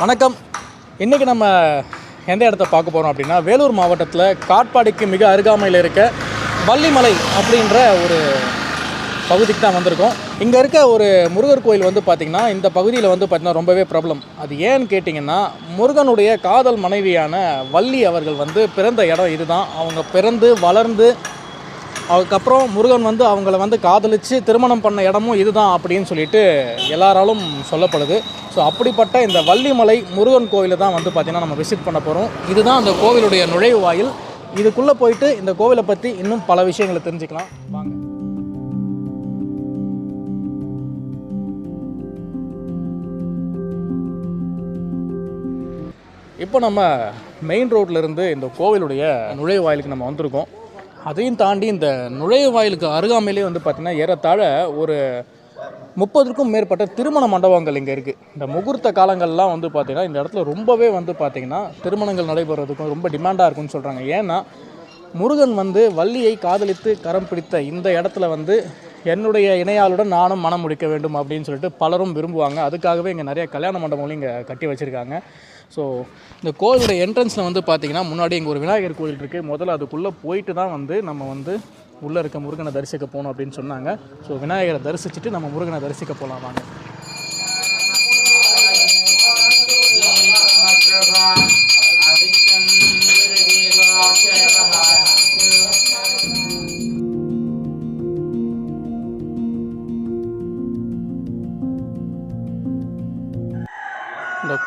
வணக்கம். இன்றைக்கி நம்ம எந்த இடத்த பார்க்க போகிறோம் அப்படின்னா வேலூர் மாவட்டத்தில் காட்பாடிக்கு மிக அருகாமையில் இருக்க வள்ளிமலை அப்படின்ற ஒரு பகுதிக்கு தான் வந்திருக்கோம். இங்கே இருக்க ஒரு முருகர் கோயில் வந்து பார்த்திங்கன்னா இந்த பகுதியில் வந்து பார்த்திங்கன்னா ரொம்பவே ப்ராப்ளம் அது ஏன்னு கேட்டிங்கன்னா முருகனுடைய காதல் மனைவியான வள்ளி அவர்கள் வந்து பிறந்த இடம் இதுதான். அவங்க பிறந்து வளர்ந்து அதுக்கப்புறம் முருகன் வந்து அவங்கள வந்து காதலித்து திருமணம் பண்ண இடமும் இதுதான் அப்படின்னு சொல்லிட்டு எல்லாராலும் சொல்லப்படுது. ஸோ அப்படிப்பட்ட இந்த வள்ளிமலை முருகன் கோவிலை தான் வந்து பார்த்திங்கன்னா நம்ம விசிட் பண்ண போகிறோம் இதுதான் அந்த கோவிலுடைய நுழைவு வாயில். இதுக்குள்ளே போயிட்டு இந்த கோவிலை பற்றி இன்னும் பல விஷயங்களை தெரிஞ்சுக்கலாம். வாங்க. இப்போ நம்ம மெயின் ரோட்லேருந்து இந்த கோவிலுடைய நுழைவாயிலுக்கு நம்ம வந்திருக்கோம். அதையும் தாண்டி இந்த நுழைவாயிலுக்கு அருகாமையிலே வந்து பார்த்திங்கன்னா ஏறத்தாழ ஒரு முப்பதுக்கும் மேற்பட்ட திருமண மண்டபங்கள் இங்கே இருக்குது இந்த முகூர்த்த காலங்கள்லாம் வந்து பார்த்திங்கன்னா இந்த இடத்துல ரொம்பவே வந்து பார்த்திங்கன்னா திருமணங்கள் நடைபெறதுக்கும் ரொம்ப டிமாண்டாக இருக்குன்னு சொல்கிறாங்க ஏன்னா முருகன் வந்து வள்ளியை காதலித்து கரம் பிடித்த இந்த இடத்துல வந்து என்னுடைய இணையாளுடன் நானும் மனம் முடிக்க வேண்டும் அப்படின்னு சொல்லிட்டு பலரும் விரும்புவாங்க. அதுக்காகவே இங்கே நிறைய கல்யாண மண்டபங்களும் இங்கே கட்டி வச்சுருக்காங்க. ஸோ இந்த கோயிலுடைய என்ட்ரன்ஸில் வந்து பார்த்திங்கன்னா முன்னாடி இங்கே ஒரு விநாயகர் கோயில் இருக்குது முதல்ல அதுக்குள்ளே போயிட்டு தான் வந்து நம்ம வந்து உள்ளே இருக்க முருகனை தரிசிக்க போகணும் அப்படின்னு சொன்னாங்க. ஸோ விநாயகரை தரிசிச்சுட்டு நம்ம முருகனை தரிசிக்க போகலாம் வாங்க. இந்த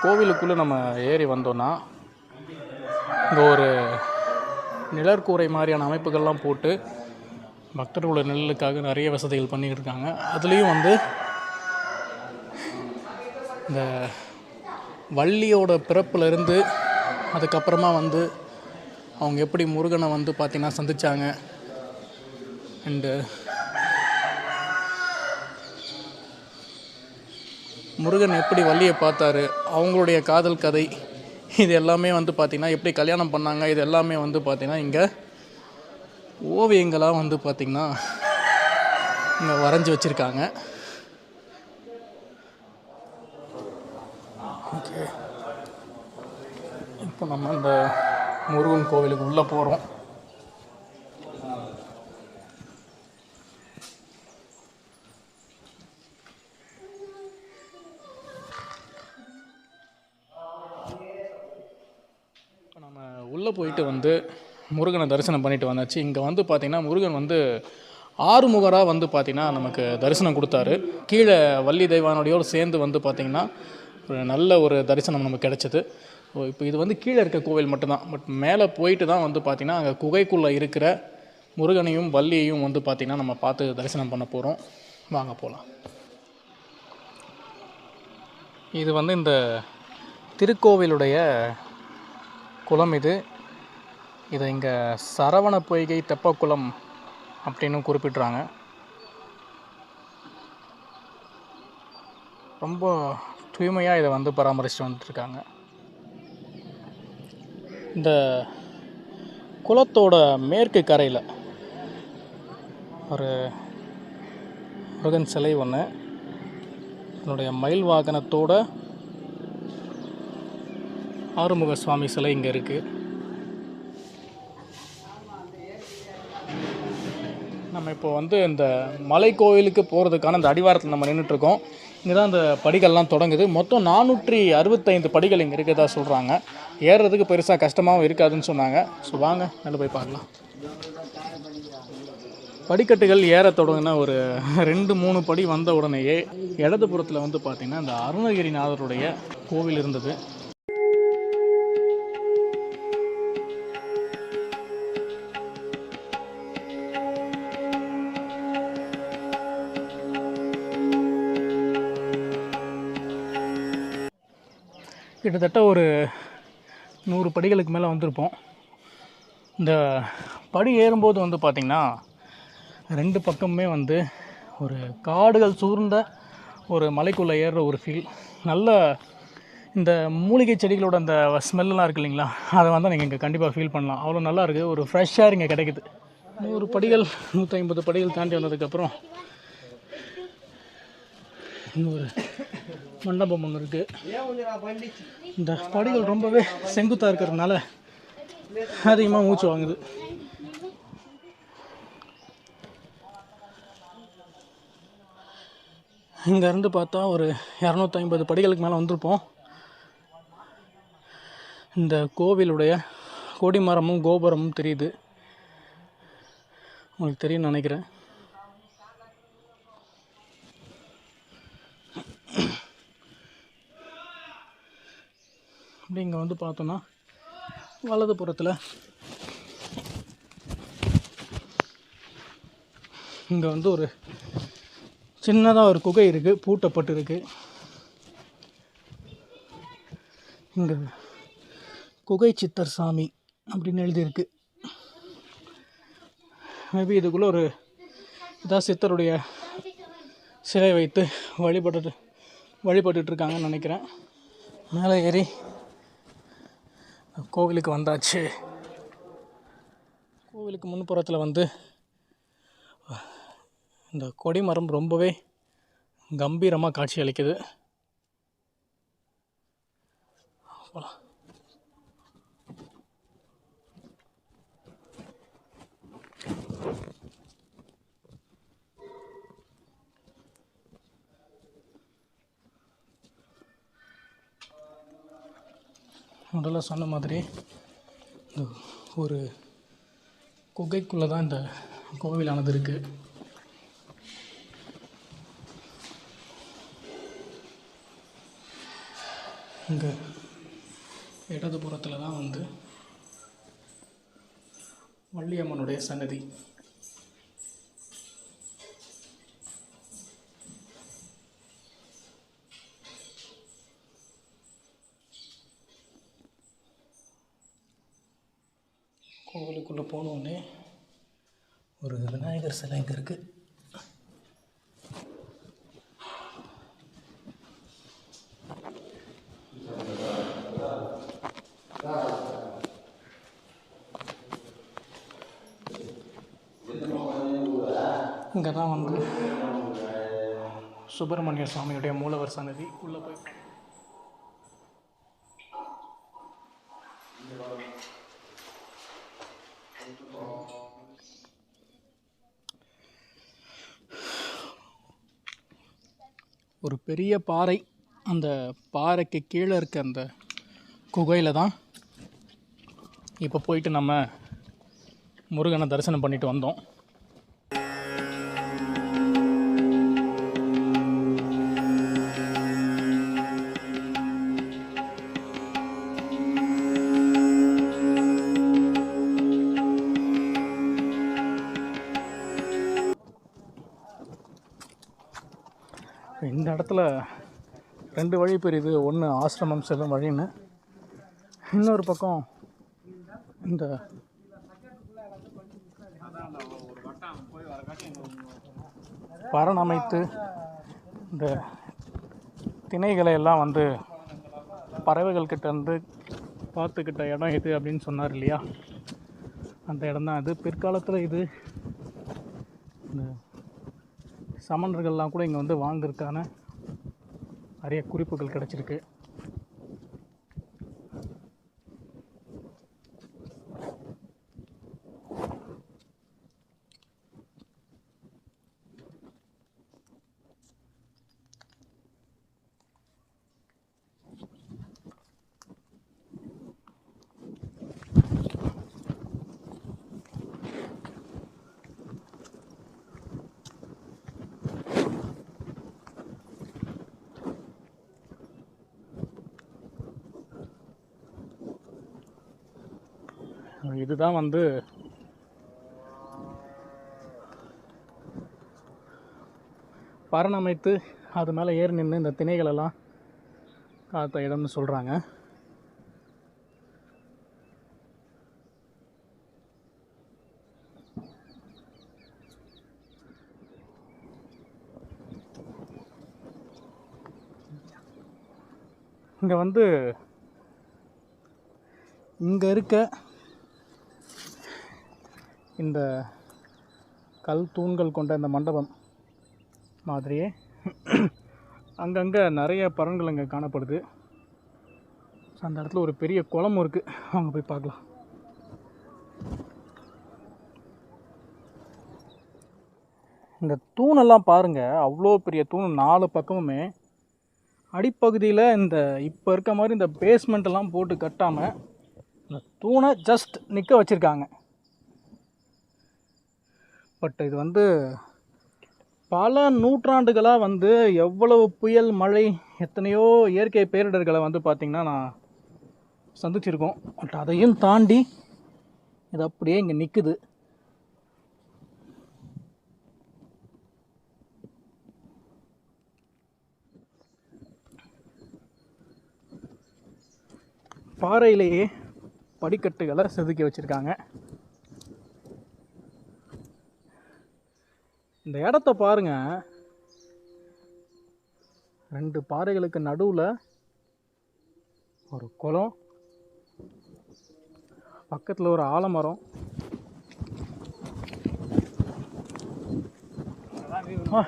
கோவிலுக்குள்ளே நம்ம ஏறி வந்தோன்னா இங்கே ஒரு நிழற்கூரை மாதிரியான அமைப்புகள்லாம் போட்டு பக்தர்களோட நிழலுக்காக நிறைய வசதிகள் பண்ணிக்கிட்டு இருக்காங்க அதுலேயும் வந்து இந்த வள்ளியோட பிறப்புலேருந்து அதுக்கப்புறமா வந்து அவங்க எப்படி முருகனை வந்து பார்த்திங்கன்னா சந்தித்தாங்க அண்டு முருகன் எப்படி வள்ளியை பார்த்தாரு அவங்களுடைய காதல் கதை இது எல்லாமே வந்து பார்த்திங்கன்னா எப்படி கல்யாணம் பண்ணாங்க இது எல்லாமே வந்து பார்த்திங்கன்னா இங்கே ஓவியங்களாக வந்து பார்த்திங்கன்னா இங்கே வரைஞ்சி வச்சுருக்காங்க. ஓகே. இப்போ நம்ம இந்த முருகன் கோவிலுக்கு உள்ளே போகிறோம் உள்ளே போயிட்டு வந்து முருகனை தரிசனம் பண்ணிட்டு வந்தாச்சு. இங்கே வந்து பார்த்திங்கன்னா முருகன் வந்து ஆறுமுகராக வந்து பார்த்திங்கன்னா நமக்கு தரிசனம் கொடுத்தாரு. கீழே வள்ளி தெய்வானோடையோடு சேர்ந்து வந்து பார்த்திங்கன்னா ஒரு நல்ல ஒரு தரிசனம் நமக்கு கிடச்சிது. இப்போ இது வந்து கீழே இருக்க கோவில் மட்டும்தான். பட் மேலே போயிட்டு தான் வந்து பார்த்திங்கன்னா அங்கே குகைக்குள்ளே இருக்கிற முருகனையும் வள்ளியையும் வந்து பார்த்திங்கன்னா நம்ம பார்த்து தரிசனம் பண்ண போகிறோம் வாங்க போகலாம் இது வந்து இந்த திருக்கோவிலுடைய குளம் இது. இதை இங்கே சரவண பொய்கை தெப்பக்குளம் அப்படின்னு குறிப்பிட்றாங்க. ரொம்ப தூய்மையாக இதை வந்து பராமரிச்சுட்டு வந்துட்டுருக்காங்க இந்த குளத்தோட மேற்கு கரையில் ஒரு முருகன் சிலை ஒன்று என்னுடைய மயில் வாகனத்தோட ஆறுமுக சுவாமி சிலை இங்கே இருக்குது நம்ம இப்போ வந்து இந்த மலை கோயிலுக்கு போகிறதுக்கான இந்த அடிவாரத்தில் நம்ம நின்றுட்டுருக்கோம் இங்கே தான் இந்த படிகள்லாம் தொடங்குது. மொத்தம் நானூற்றி அறுபத்தைந்து படிகள் இங்கே இருக்கிறதா சொல்கிறாங்க ஏறுறதுக்கு பெருசாக கஷ்டமாகவும் இருக்காதுன்னு சொன்னாங்க. ஸோ வாங்க நல்ல போய் பார்க்கலாம். படிக்கட்டுகள் ஏற தொடங்கின ஒரு ரெண்டு மூணு படி வந்த உடனேயே இடதுபுறத்தில் வந்து பார்த்திங்கன்னா இந்த அருணகிரிநாதருடைய கோவில் இருந்தது. கிட்டத்தட்ட ஒரு நூறு படிகளுக்கு மேலே வந்திருப்போம். இந்த படி ஏறும்போது வந்து பார்த்திங்கன்னா ரெண்டு பக்கமுமே வந்து ஒரு காடுகள் சூழ்ந்த ஒரு மலைக்குள்ளே ஏறுற ஒரு ஃபீல் நல்ல இந்த மூலிகை செடிகளோட அந்த ஸ்மெல்லாம் இருக்கு இல்லைங்களா? அதை வந்து நீங்கள் இங்கே கண்டிப்பாக ஃபீல் பண்ணலாம். அவ்வளோ நல்லா இருக்குது ஒரு ஃப்ரெஷ்ஷாக இங்கே கிடைக்குது. நூறு படிகள் நூற்றி ஐம்பது படிகள் தாண்டி வந்ததுக்கப்புறம் இன்னொரு மண்டபம் ஒன்று இருக்குது இந்த படிகள் ரொம்பவே செங்குத்தாக இருக்கிறதுனால அதிகமாக மூச்சு வாங்குது. இங்கேருந்து பார்த்தா ஒரு இரநூத்தி ஐம்பது படிகளுக்கு மேலே வந்திருப்போம். இந்த கோவிலுடைய கொடிமரமும் கோபுரமும் தெரியுது. உங்களுக்கு தெரியும்னு நினைக்கிறேன். அப்படி இங்கே வந்து பார்த்தோன்னா வலது புறத்தில் இங்கே வந்து ஒரு சின்னதாக ஒரு குகை இருக்குது பூட்டப்பட்டு இருக்குது இங்கே குகை சித்தர் சாமி அப்படின்னு எழுதியிருக்கு. மேபி இதுக்குள்ளே ஒரு இதாக சித்தருடைய சிலை வைத்து வழிபட்டு வழிபட்டுருக்காங்கன்னு நினைக்கிறேன். மேலே ஏறி கோவிலுக்கு வந்தாச்சு. கோவிலுக்கு முன்புறத்தில் வந்து இந்த கொடி மரம் ரொம்பவே கம்பீரமாக காட்சி அளிக்குது. போகலாம் முதல்ல சொன்ன மாதிரி இந்த ஒரு குகைக்குள்ளே தான் இந்த கோவிலானது இருக்குது இங்கே இடதுபுறத்தில் தான் வந்து வள்ளியம்மனுடைய சன்னதி கோவிலுக்குள்ளே போனோடனே ஒரு விநாயகர் எல்லாம் இங்கே இருக்குது இங்கே தான் வந்து சுப்பிரமணிய சுவாமியுடைய மூலவர் சன்னதி உள்ளே போய் ஒரு பெரிய பாறை அந்த பாறைக்கு கீழே இருக்க அந்த குகையில் தான் இப்போ போயிட்டு நம்ம முருகனை தரிசனம் பண்ணிட்டு வந்தோம். இந்த இடத்துல ரெண்டு வழி பிரியுது ஒன்று ஆசிரமம் செல்லும் வழின்னு இன்னொரு பக்கம் இந்த பரணமைத்து இந்த திணைகளை எல்லாம் வந்து பறவைகள் கிட்ட இருந்து பார்த்துக்கிட்ட இடம் இது அப்படின்னு சொன்னார் இல்லையா? அந்த இடம் தான் இது. பிற்காலத்தில் இது இந்த சமணர்கள்லாம் கூட இங்கே வந்து வாழ்ந்திருக்கான நிறைய குறிப்புகள் கிடச்சிருக்கு. இதுதான் வந்து பரணமைத்து அது மேலே ஏறி நின்று இந்த திணைகளெல்லாம் காத்த இடம்னு சொல்கிறாங்க இங்கே வந்து இங்கே இருக்க இந்த கல் தூண்கள் கொண்ட இந்த மண்டபம் மாதிரியே அங்கங்கே நிறைய பறன்கள் அங்கே காணப்படுது. ஸோ அந்த இடத்துல ஒரு பெரிய குளமும் இருக்குது அங்கே போய் பார்க்கலாம். இந்த தூணெல்லாம் பாருங்கள் அவ்வளோ பெரிய தூண். நாலு பக்கமுமே அடிப்பகுதியில் இந்த இப்போ இருக்க மாதிரி இந்த பேஸ்மெண்ட்டெல்லாம் போட்டு கட்டாமல் இந்த தூணை ஜஸ்ட் நிற்க வச்சுருக்காங்க. பட் இது வந்து பல நூற்றாண்டுகளாக வந்து எவ்வளவு புயல் மழை எத்தனையோ இயற்கை பேரிடர்களை வந்து பார்த்திங்கன்னா நான் சந்திச்சிருக்கோம். பட் அதையும் தாண்டி இது அப்படியே இங்கே நிற்குது பாறையிலேயே படிக்கட்டுகளை செதுக்கி வச்சுருக்காங்க. இந்த இடத்த பாருங்க. ரெண்டு பாறைகளுக்கு நடுவில் ஒரு குளம். பக்கத்தில் ஒரு ஆலமரம். ஆ.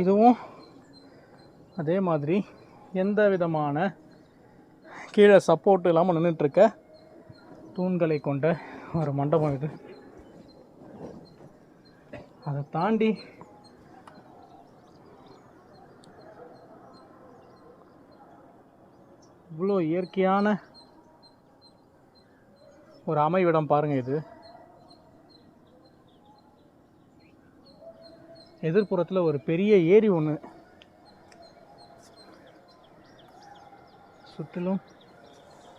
இதுவும் அதே மாதிரி எந்த விதமான கீழே சப்போர்ட் இல்லாமல் நின்றுட்டுருக்க தூண்களை கொண்ட ஒரு மண்டபம் இது. அதை தாண்டி இவ்வளோ இயற்கையான ஒரு அமைவிடம் பாருங்கள் இது. எதிர்ப்புறத்தில் ஒரு பெரிய ஏரி ஒன்று சுற்றிலும்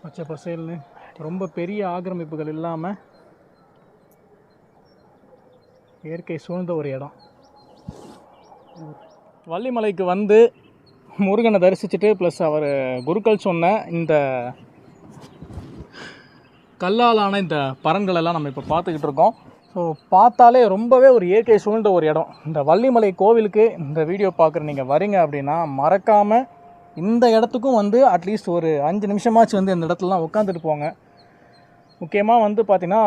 பச்சை பசேல்னு ரொம்ப பெரிய ஆக்கிரமிப்புகள் இல்லாமல் இயற்கை சூழ்ந்த ஒரு இடம். வள்ளிமலைக்கு வந்து முருகனை தரிசிச்சுட்டு ப்ளஸ் அவர் குருக்கள் சொன்ன இந்த கல்லாலான இந்த பரன்களெல்லாம் நம்ம இப்போ பார்த்துக்கிட்டு இருக்கோம். ஸோ பார்த்தாலே ரொம்பவே ஒரு இயற்கை சூழ்ந்த ஒரு இடம். இந்த வள்ளிமலை கோவிலுக்கு இந்த வீடியோ பார்க்குற நீங்கள் வரீங்க அப்படின்னா மறக்காமல் இந்த இடத்துக்கும் வந்து அட்லீஸ்ட் ஒரு அஞ்சு நிமிஷமாச்சு வந்து இந்த இடத்துலலாம் உட்காந்துட்டு போங்க. முக்கியமாக வந்து பார்த்திங்கன்னா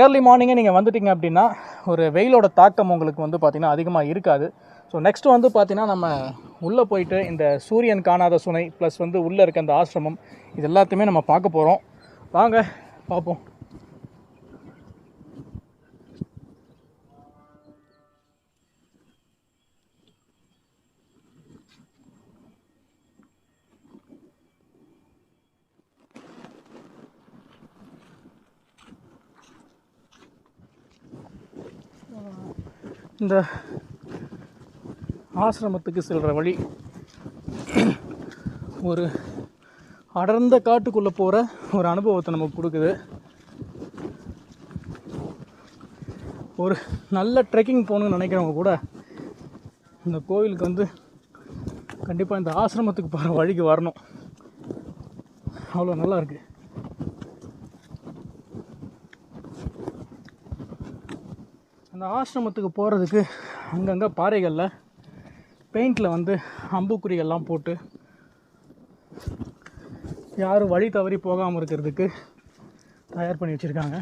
ஏர்லி மார்னிங்கே நீங்கள் வந்துட்டீங்க அப்படின்னா ஒரு வெயிலோட தாக்கம் உங்களுக்கு வந்து பார்த்திங்கன்னா அதிகமாக இருக்காது. ஸோ நெக்ஸ்ட் வந்து பார்த்திங்கன்னா நம்ம உள்ளே போயிட்டு இந்த சூரியன் காணாத சுனை ப்ளஸ் வந்து உள்ளே இருக்க அந்த ஆசிரமம் இது எல்லாத்தையுமே நம்ம பார்க்க போகிறோம் வாங்க பார்ப்போம். இந்த ஆசிரமத்துக்கு செல்கிற வழி ஒரு அடர்ந்த காட்டுக்குள்ளே போகிற ஒரு அனுபவத்தை நமக்கு கொடுக்குது. ஒரு நல்ல ட்ரெக்கிங் போகணுன்னு நினைக்கிறவங்க கூட இந்த கோவிலுக்கு வந்து கண்டிப்பாக இந்த ஆசிரமத்துக்கு போகிற வழிக்கு வரணும். அவ்வளோ நல்லா இருக்குது அந்த ஆசிரமத்துக்கு போகிறதுக்கு அங்கங்கே பாறைகளில் பெயிண்டில் வந்து அம்புக்குறிகள்லாம் போட்டு யாரும் வழி தவறி போகாமல் இருக்கிறதுக்கு தயார் பண்ணி வச்சுருக்காங்க.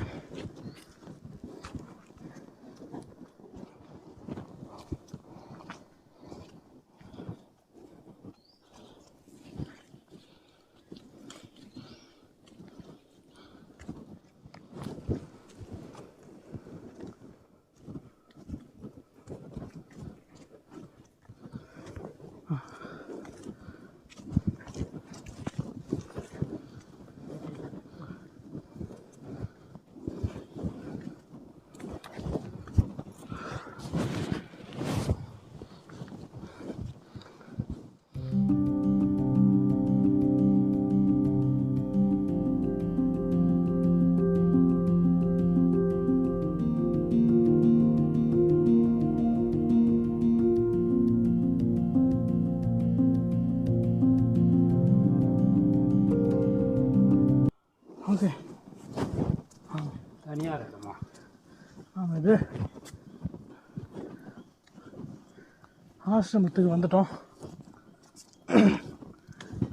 ஆசிரமத்துக்கு வந்துட்டோம்.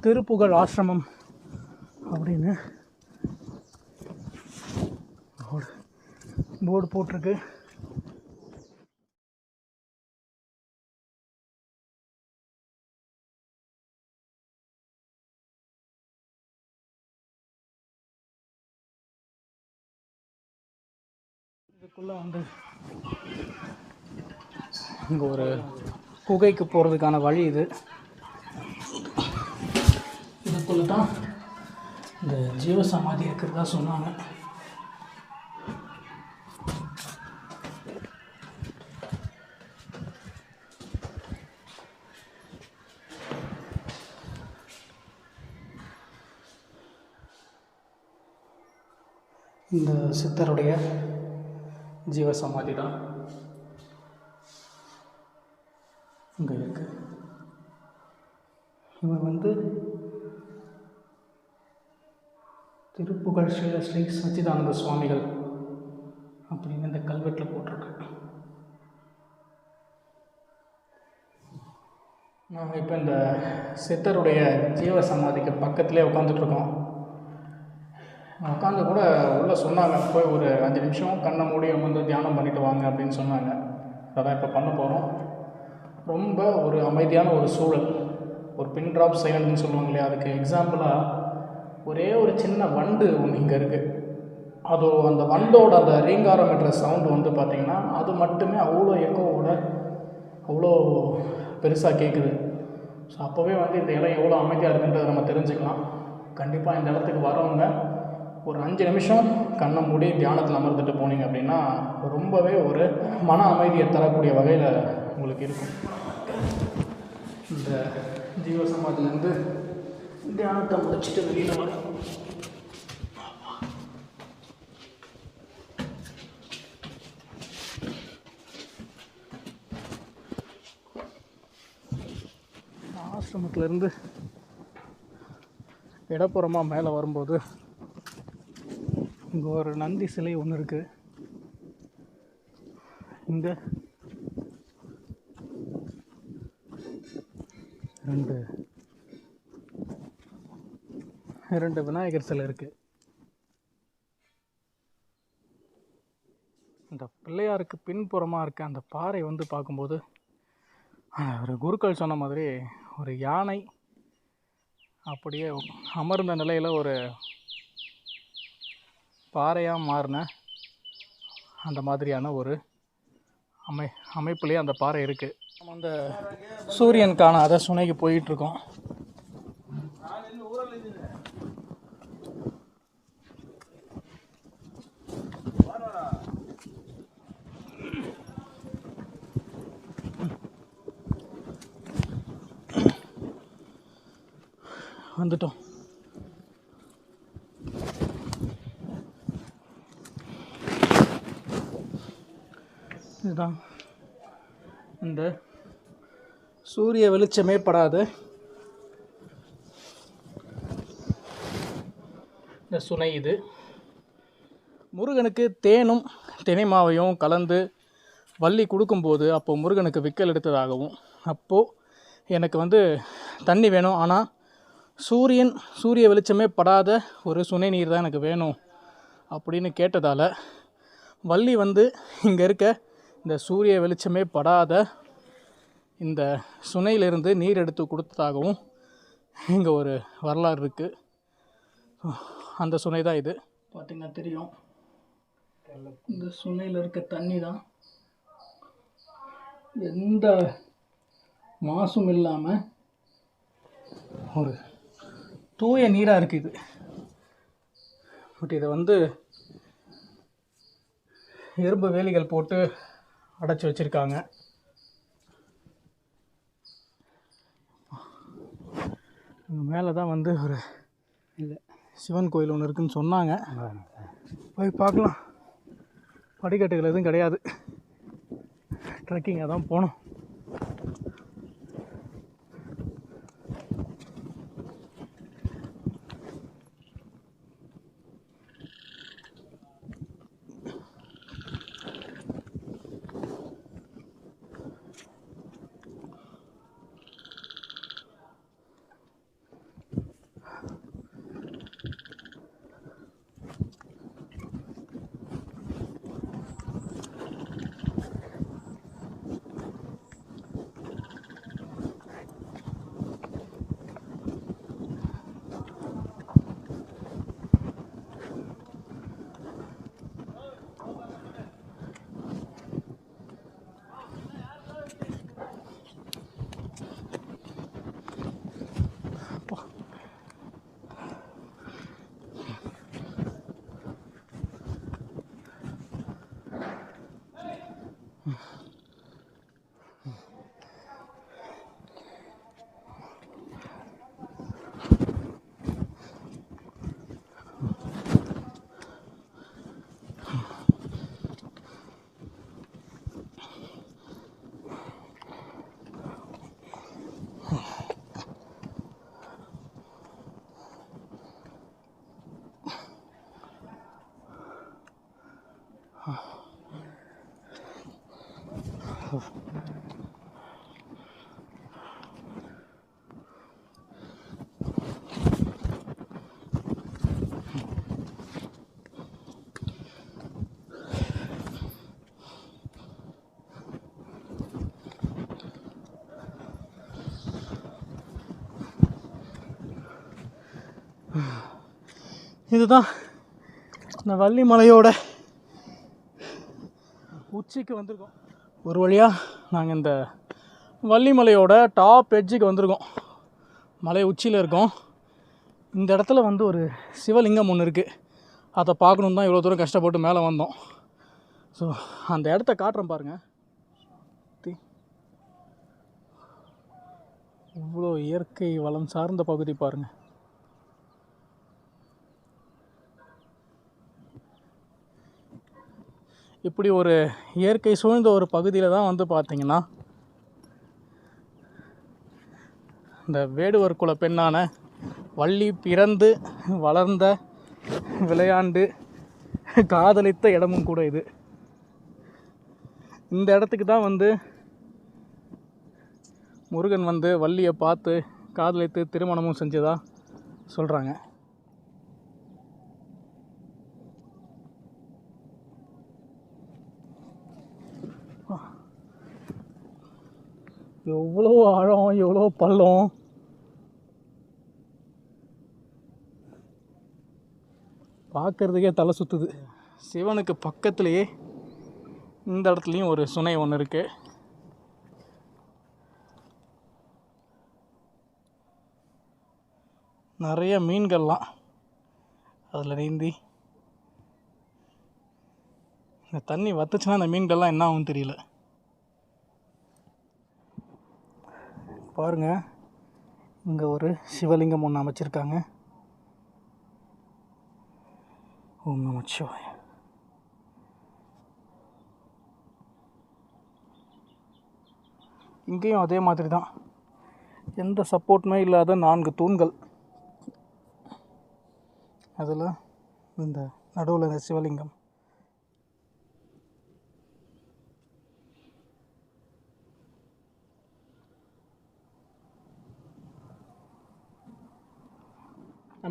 திருப்புகழ் ஆசிரமம் அப்படின்னு போர்டு போர்டு போட்டிருக்கு. இதுக்குள்ளே வந்து இங்கே ஒரு குகைக்கு போகிறதுக்கான வழி இது. இதுக்குள்ளே தான் இந்த ஜீவசமாதி இருக்கிறதா சொன்னாங்க. இந்த சித்தருடைய ஜீவசமாதி தான் அங்கே இருக்கு இவர் வந்து திருப்புகழ் ஸ்ரீ ஸ்ரீ சச்சிதானந்த சுவாமிகள் அப்படின்னு இந்த கல்வெட்டில் போட்டிருக்கு. நாங்கள் இப்போ இந்த சித்தருடைய ஜீவ சமாதிக்கு பக்கத்துலேயே உட்காந்துட்ருக்கோம் உட்காந்து கூட உள்ளே சொன்னாங்க போய் ஒரு அஞ்சு நிமிஷம் கண்ணை மூடி வந்து தியானம் பண்ணிட்டு வாங்க அப்படின்னு சொன்னாங்க. அதான் இப்போ பண்ண போகிறோம் ரொம்ப ஒரு அமைதியான ஒரு சூழல். ஒரு பின் ட்ராப் சைலண்ட்னு சொல்லுவாங்க இல்லையா? அதுக்கு எக்ஸாம்பிளாக ஒரே ஒரு சின்ன வண்டு ஒன்று இங்கே இருக்குது அதோ அந்த வண்டோட அந்த ரீங்காரம் என்ற சவுண்டு வந்து பார்த்திங்கன்னா அது மட்டுமே அவ்வளோ எக்கோவோட அவ்வளோ பெருசாக கேட்குது ஸோ அப்போவே வந்து இந்த இடம் எவ்வளோ அமைதியாக இருக்குன்றதை நம்ம தெரிஞ்சுக்கலாம். கண்டிப்பாக இந்த இடத்துக்கு வரவங்க ஒரு அஞ்சு நிமிஷம் கண்ணை மூடி தியானத்தில் அமர்ந்துட்டு போனீங்க அப்படின்னா ரொம்பவே ஒரு மன அமைதியை தரக்கூடிய வகையில் உங்களுக்கு இருக்கும். இந்த ஜீவசமாதிலேருந்து தியானத்தை முடிச்சுட்டு வெளியில் வரோம் ஆசிரமத்திலேருந்து இடப்புறமாக மேலே வரும்போது இங்கே ஒரு நந்தி சிலை ஒன்று இருக்குது இங்கே ரெண்டு. ரெண்டு விநாயகர் சிலை இருக்குது இந்த பிள்ளையாருக்கு பின்புறமாக இருக்க அந்த பாறை வந்து பார்க்கும்போது ஒரு குருக்கள் சொன்ன மாதிரி ஒரு யானை அப்படியே அமர்ந்த நிலையில் ஒரு பாறையாக மாறின அந்த மாதிரியான ஒரு அமை அமைப்புலேயே அந்த பாறை இருக்குது நம்ம அந்த சூரியன் காணாத சுனைக்கு போயிட்டுருக்கோம். வந்துட்டோம். இதுதான். இந்த சூரிய வெளிச்சமே படாத. இந்த சுனை இது. முருகனுக்கு தேனும் தினைமாவையும் கலந்து வள்ளி கொடுக்கும்போது அப்போ முருகனுக்கு விக்கல் எடுத்ததாகவும் அப்போது எனக்கு வந்து தண்ணி வேணும். ஆனால் சூரியன் சூரிய வெளிச்சமே படாத ஒரு சுனை நீர் தான் எனக்கு வேணும் அப்படின்னு கேட்டதால் வள்ளி வந்து இங்கே இருக்க இந்த சூரிய வெளிச்சமே படாத இந்த சுனையிலிருந்து நீர் எடுத்து கொடுத்ததாகவும் இங்கே ஒரு வரலாறு இருக்குது அந்த சுனை தான் இது. பார்த்திங்கன்னா தெரியும். இந்த சுனையில் இருக்க தண்ணி தான் எந்த மாசும் இல்லாமல் ஒரு தூய நீராக இருக்குது இது. பட் இதை வந்து எறும்பு வேலிகள் போட்டு அடைச்சி வச்சுருக்காங்க. மேலே தான் வந்து ஒரு இல்லை. சிவன் கோயில் ஒன்று இருக்குன்னு சொன்னாங்க. போய் பார்க்கலாம். படிக்கட்டுகள் எதுவும் கிடையாது. ட்ரெக்கிங்காக தான் போனோம் இதுதான் இந்த வள்ளி மலையோட உச்சிக்கு வந்திருக்கோம். ஒரு வழியாக நாங்கள் இந்த வள்ளிமலையோட டாப் எட்ஜுக்கு வந்திருக்கோம். மலை உச்சியில் இருக்கோம். இந்த இடத்துல வந்து ஒரு சிவலிங்கம் ஒன்று இருக்குது அதை பார்க்கணும் தான் இவ்வளோ தூரம் கஷ்டப்பட்டு மேலே வந்தோம். ஸோ அந்த இடத்த காட்டுறேன் பாருங்கள் தி. இவ்வளோ இயற்கை வளம் சார்ந்த பகுதி பாருங்கள் இப்படி ஒரு இயற்கை சூழ்ந்த ஒரு பகுதியில் தான் வந்து பார்த்திங்கன்னா இந்த வேடுவர் குல பெண்ணான வள்ளி பிறந்து வளர்ந்த விளையாண்டு காதலித்த இடமும் கூட இது. இந்த இடத்துக்கு தான் வந்து முருகன் வந்து வள்ளியை பார்த்து காதலித்து திருமணமும் செஞ்சதாக சொல்கிறாங்க எவ்வளோ ஆழம் எவ்வளோ பள்ளம்? பார்க்கறதுக்கே தலை சுற்றுது சிவனுக்கு பக்கத்துலேயே இந்த இடத்துலையும் ஒரு சுனை ஒன்று இருக்குது நிறைய மீன்கள்லாம் அதில் நீந்தி இந்த தண்ணி வத்துச்சுன்னா அந்த மீன்கள்லாம் என்ன ஆகும் தெரியல. பாருங்க. இங்கே ஒரு சிவலிங்கம் ஒன்று அமைச்சிருக்காங்க. ஓம் நம சிவாய. இங்கேயும் அதே மாதிரி தான் எந்த சப்போர்ட்டுமே இல்லாத நான்கு தூண்கள். அதில் இந்த நடுவில் இந்த சிவலிங்கம்.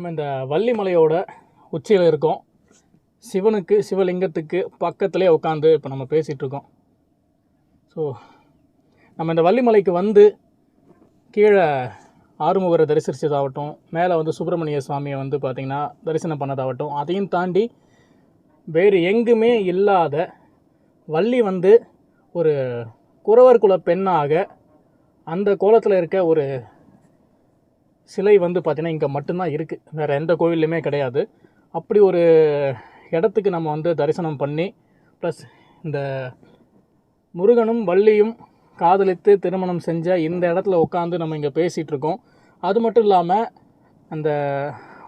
நம்ம இந்த வள்ளிமலையோட உச்சியில் இருக்கோம். சிவனுக்கு சிவலிங்கத்துக்கு பக்கத்துலேயே உட்காந்து இப்போ நம்ம பேசிகிட்ருக்கோம் ஸோ நம்ம இந்த வள்ளிமலைக்கு வந்து கீழே ஆறுமுகரை தரிசித்ததாகட்டும் மேலே வந்து சுப்பிரமணிய சுவாமியை வந்து பார்த்திங்கன்னா தரிசனம் பண்ணதாகட்டும் அதையும் தாண்டி வேறு எங்குமே இல்லாத வள்ளி வந்து ஒரு குறவர் குல பெண்ணாக அந்த கோலத்தில் இருக்க ஒரு சிலை வந்து பார்த்திங்கன்னா இங்கே மட்டும்தான் இருக்குது வேறு எந்த கோவில்லையுமே கிடையாது. அப்படி ஒரு இடத்துக்கு நம்ம வந்து தரிசனம் பண்ணி ப்ளஸ் இந்த முருகனும் வள்ளியும் காதலித்து திருமணம் செஞ்ச இந்த இடத்துல உட்காந்து நம்ம இங்கே பேசிகிட்ருக்கோம் அது மட்டும் இல்லாமல் அந்த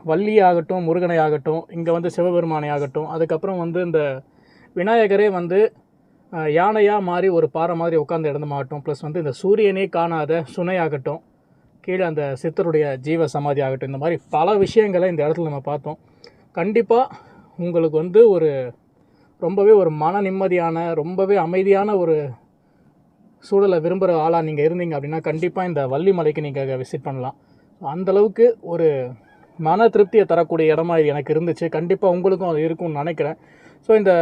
வள்ளி ஆகட்டும் முருகனை ஆகட்டும் இங்கே வந்து சிவபெருமானை ஆகட்டும் அதுக்கப்புறம் வந்து இந்த விநாயகரே வந்து யானையாக மாறி ஒரு பாறை மாதிரி உட்காந்து இடமாகட்டும் ப்ளஸ் வந்து இந்த சூரியனே காணாத சுனையாகட்டும் கீழே அந்த சித்தருடைய ஜீவ சமாதி ஆகட்டும் இந்த மாதிரி பல விஷயங்களை இந்த இடத்துல நம்ம பார்த்தோம். கண்டிப்பாக உங்களுக்கு வந்து ஒரு ரொம்பவே ஒரு மன நிம்மதியான ரொம்பவே அமைதியான ஒரு சூழலை விரும்புகிற ஆளாக நீங்கள் இருந்தீங்க அப்படின்னா கண்டிப்பாக இந்த வள்ளிமலைக்கு நீங்கள் விசிட் பண்ணலாம். அந்த அளவுக்கு ஒரு மன திருப்தியை தரக்கூடிய இடமா இது எனக்கு இருந்துச்சு. கண்டிப்பாக உங்களுக்கும் அது இருக்கும்னு நினைக்கிறேன். ஸோ இந்த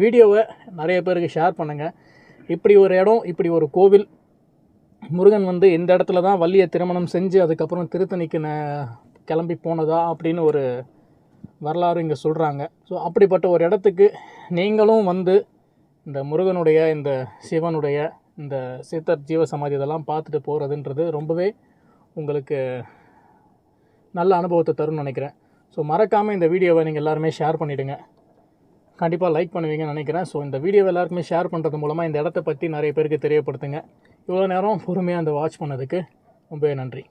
வீடியோவை நிறைய பேருக்கு ஷேர் பண்ணுங்கள் இப்படி ஒரு இடம் இப்படி ஒரு கோவில் முருகன் வந்து இந்த இடத்துல தான் வள்ளியை திருமணம் செஞ்சு அதுக்கப்புறம் திருத்தணிக்கு கிளம்பி போனதா அப்படின்னு ஒரு வரலாறு இங்கே சொல்கிறாங்க ஸோ அப்படிப்பட்ட ஒரு இடத்துக்கு நீங்களும் வந்து இந்த முருகனுடைய இந்த சிவனுடைய இந்த சித்தர் ஜீவ சமாதி இதெல்லாம் பார்த்துட்டு போகிறதுன்றது ரொம்பவே உங்களுக்கு நல்ல அனுபவத்தை தரும்னு நினைக்கிறேன். ஸோ மறக்காமல் இந்த வீடியோவை நீங்கள் எல்லாருமே ஷேர் பண்ணிவிடுங்க கண்டிப்பாக லைக் பண்ணுவீங்கன்னு நினைக்கிறேன். ஸோ இந்த வீடியோவை எல்லாருக்குமே ஷேர் பண்ணுறது மூலமாக இந்த இடத்த பற்றி நிறைய பேருக்கு தெரியப்படுத்துங்க. இவ்வளோ நேரம் பொறுமையாக அந்த வாட்ச் பண்ணதுக்கு ரொம்பவே நன்றி.